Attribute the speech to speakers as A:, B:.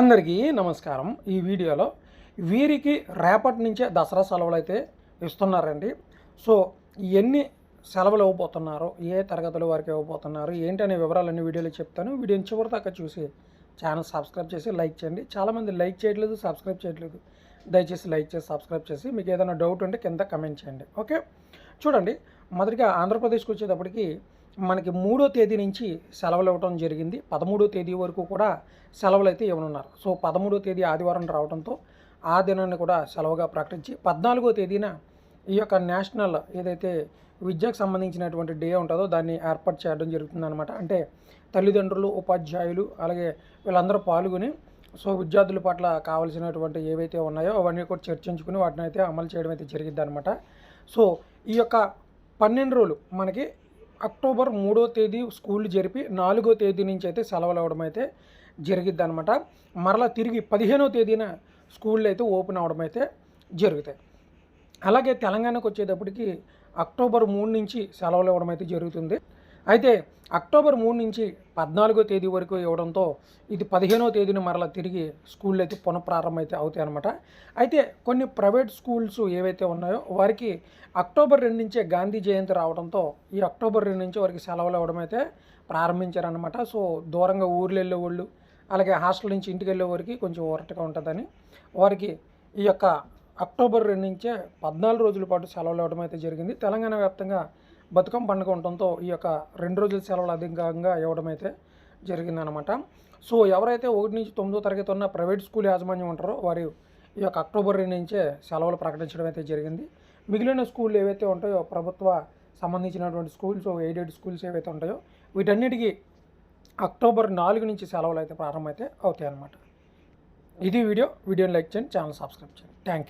A: అందరికీ నమస్కారం. ఈ వీడియోలో వీరికి రేపటి నుంచే దసరా సెలవులు అయితే ఇస్తున్నారండి. సో ఎన్ని సెలవులు ఇవ్వబోతున్నారు ఏ తరగతుల వారికి ఇవ్వబోతున్నారు ఏంటనే వివరాలన్నీ వీడియోలో చెప్తాను. వీడియోని చివరి దాకా చూసి ఛానల్ సబ్స్క్రైబ్ చేసి లైక్ చేయండి. చాలామంది లైక్ చేయట్లేదు సబ్స్క్రైబ్ చేయట్లేదు. దయచేసి లైక్ చేసి సబ్స్క్రైబ్ చేసి మీకు ఏదైనా డౌట్ ఉంటే కింద కమెంట్ చేయండి. ఓకే? చూడండి మొదటిగా ఆంధ్రప్రదేశ్కి వచ్చేటప్పటికి మనకి మూడో తేదీ నుంచి సెలవులు ఇవ్వడం జరిగింది. పదమూడో తేదీ వరకు కూడా సెలవులు అయితే ఇవ్వనున్నారు. సో పదమూడో తేదీ ఆదివారం రావడంతో ఆ దినాన్ని కూడా సెలవుగా ప్రకటించి పద్నాలుగో తేదీన ఈ యొక్క నేషనల్ ఏదైతే విద్యకు సంబంధించినటువంటి డే ఉంటుందో దాన్ని ఏర్పాటు చేయడం జరుగుతుందన్నమాట. అంటే తల్లిదండ్రులు ఉపాధ్యాయులు అలాగే వీళ్ళందరూ పాల్గొని సో విద్యార్థుల పట్ల కావాల్సినటువంటి ఏవైతే ఉన్నాయో అవన్నీ కూడా చర్చించుకుని వాటిని అయితే అమలు చేయడం అయితే జరిగిద్ది అనమాట సో ఈ యొక్క పన్నెండు రోజులు మనకి అక్టోబర్ మూడో తేదీ స్కూల్ జరిపి నాలుగో తేదీ నుంచి అయితే సెలవులు అవ్వడం అయితే జరిగిద్ది అనమాట మరలా తిరిగి పదిహేనో తేదీన స్కూళ్ళు అయితే ఓపెన్ అవ్వడం అయితే జరుగుతాయి. అలాగే తెలంగాణకు వచ్చేటప్పటికి అక్టోబర్ మూడు నుంచి సెలవులు ఇవ్వడం అయితే జరుగుతుంది. అయితే అక్టోబర్ మూడు నుంచి పద్నాలుగో తేదీ వరకు ఇవ్వడంతో ఇది పదిహేనో తేదీన మరలా తిరిగి స్కూళ్ళు అయితే పునఃప్రారంభం అయితే అవుతాయి అనమాట అయితే కొన్ని ప్రైవేట్ స్కూల్స్ ఏవైతే ఉన్నాయో వారికి అక్టోబర్ రెండు నుంచే గాంధీ జయంతి రావడంతో ఈ అక్టోబర్ రెండు నుంచి వారికి సెలవులు ఇవ్వడం అయితే ప్రారంభించారనమాట సో దూరంగా ఊర్లు వెళ్ళే వాళ్ళు అలాగే హాస్టల్ నుంచి ఇంటికి వెళ్ళే వారికి కొంచెం ఓరటగా ఉంటుందని వారికి ఈ యొక్క అక్టోబర్ రెండు నుంచే పద్నాలుగు రోజుల పాటు సెలవులు ఇవ్వడం అయితే జరిగింది. తెలంగాణ వ్యాప్తంగా బతుకమ్మ పండుగ ఉండటంతో ఈ యొక్క రెండు రోజుల సెలవులు అధికంగా ఇవ్వడం అయితే జరిగిందనమాట సో ఎవరైతే ఒకటి నుంచి తొమ్మిదో తరగతి ఉన్న ప్రైవేట్ స్కూల్ యాజమాన్యం ఉంటారో వారు ఈ యొక్క అక్టోబర్ రెండు నుంచే సెలవులు ప్రకటించడం అయితే జరిగింది. మిగిలిన స్కూళ్ళు ఏవైతే ఉంటాయో ప్రభుత్వ సంబంధించినటువంటి స్కూల్స్ ఎయిడెడ్ స్కూల్స్ ఏవైతే ఉంటాయో వీటన్నిటికీ అక్టోబర్ నాలుగు నుంచి సెలవులు అయితే ప్రారంభమైతే అవుతాయి అన్నమాట ఇది వీడియో. వీడియోని లైక్ చేయండి ఛానల్ సబ్స్క్రైబ్ చేయండి. Thank you